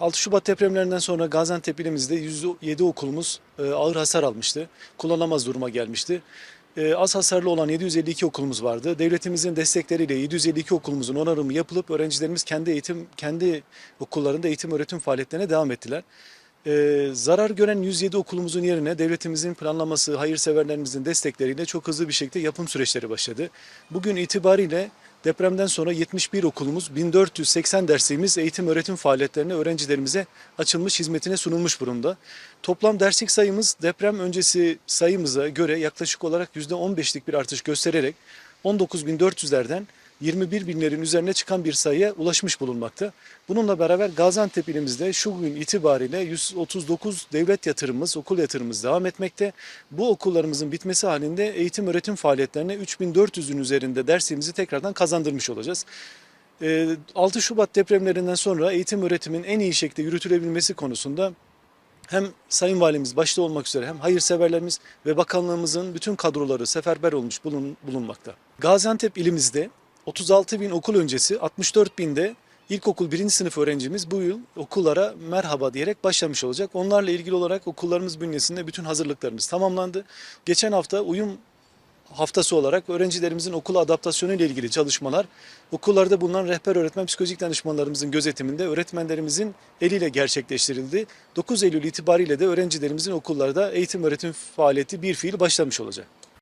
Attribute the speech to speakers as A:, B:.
A: 6 Şubat depremlerinden sonra Gaziantep ilimizde 107 okulumuz e, ağır hasar almıştı. Kullanılamaz duruma gelmişti. E, Az hasarlı olan 752 okulumuz vardı. Devletimizin destekleriyle 752 okulumuzun onarımı yapılıp öğrencilerimiz kendi eğitim kendi okullarında eğitim öğretim faaliyetlerine devam ettiler. E, zarar gören 107 okulumuzun yerine devletimizin planlaması, hayırseverlerimizin destekleriyle çok hızlı bir şekilde yapım süreçleri başladı. Bugün itibariyle depremden sonra 71 okulumuz, 1480 dersliğimiz eğitim öğretim faaliyetlerine öğrencilerimize açılmış, hizmetine sunulmuş durumda. Toplam derslik sayımız deprem öncesi sayımıza göre yaklaşık olarak %15'lik bir artış göstererek 19.400'lerden 21 binlerin üzerine çıkan bir sayıya ulaşmış bulunmakta. Bununla beraber Gaziantep ilimizde şu gün itibariyle 139 devlet yatırımımız, okul yatırımımız devam etmekte. Bu okullarımızın bitmesi halinde eğitim öğretim faaliyetlerine 3400'ün üzerinde dersimizi tekrardan kazandırmış olacağız. Ee, 6 Şubat depremlerinden sonra eğitim öğretimin en iyi şekilde yürütülebilmesi konusunda hem Sayın Valimiz başta olmak üzere hem hayırseverlerimiz ve bakanlığımızın bütün kadroları seferber olmuş bulun, bulunmakta. Gaziantep ilimizde 36 bin okul öncesi 64 binde ilkokul birinci sınıf öğrencimiz bu yıl okullara merhaba diyerek başlamış olacak. Onlarla ilgili olarak okullarımız bünyesinde bütün hazırlıklarımız tamamlandı. Geçen hafta uyum haftası olarak öğrencilerimizin okula adaptasyonu ile ilgili çalışmalar okullarda bulunan rehber öğretmen psikolojik danışmanlarımızın gözetiminde öğretmenlerimizin eliyle gerçekleştirildi. 9 Eylül itibariyle de öğrencilerimizin okullarda eğitim öğretim faaliyeti bir fiil başlamış olacak.